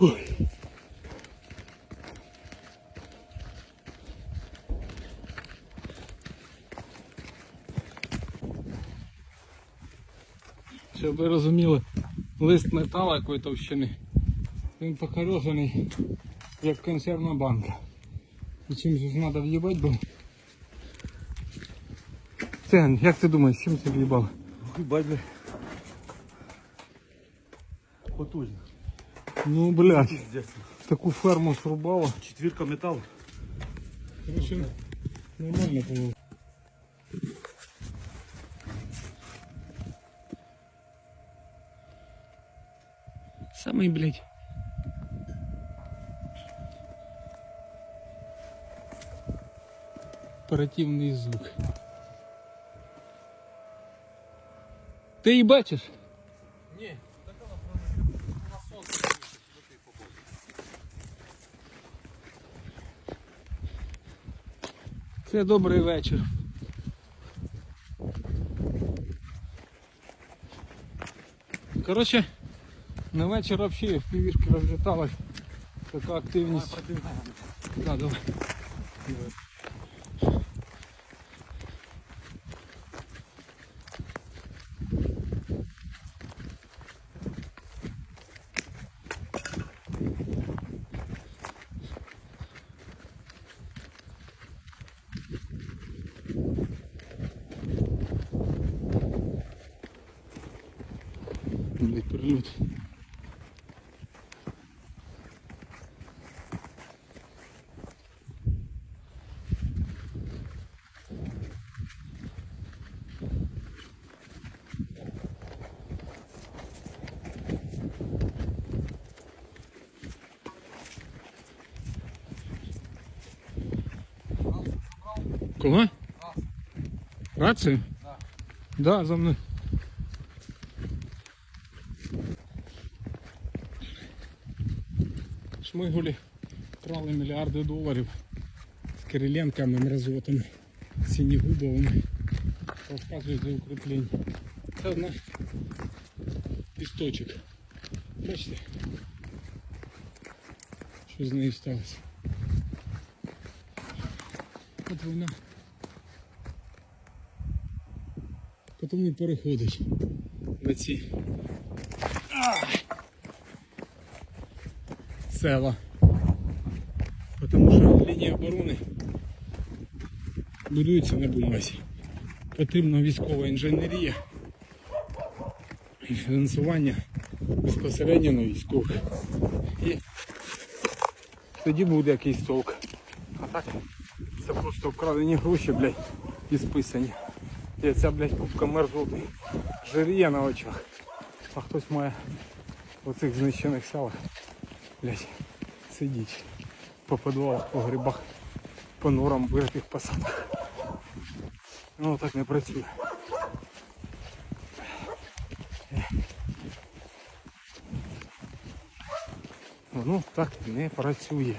Ой. Щоб ви розуміли, лист металу якої товщини. Він покорежений, як консервна банка. І чим же ж треба в'їбати, бо... Цен, як ти думаєш, чим це в'їбав? Їбать, бля. Потужно. Ну, блядь, Пиздец. таку ферму срубало. Четвірка металу. Короче, нормально було. Самый, блядь. Оперативний звук. Ти її бачиш? Ні, Це добрий вечір. Коротше, на вечір взагалі в півішки розліталась така активність. Да, давай. Блять, прилюд. Кого? Рацию? Да. Да, за мной. Шмигулі крали мільярди доларів з Кириленками, мразотами, синігубовими. Розказують за укріплення. Це одна істочок. Бачите? Що з нею сталося? От вона. Потім і переходить в ці села. Тому що лінія оборони будується на бумазі. Потрібна військова інженерія і фінансування безпосередньо на військових. І тоді буде якийсь толк. А так це просто вкрадені гроші, блядь, і списані. І ця, блядь, кубка мерзлоти жиріє на очах. А хтось має в оцих знищених селах блядь, сидіть по подвалах, по грибах, по норам виритих посадках. Ну так не працює. Воно так не працює.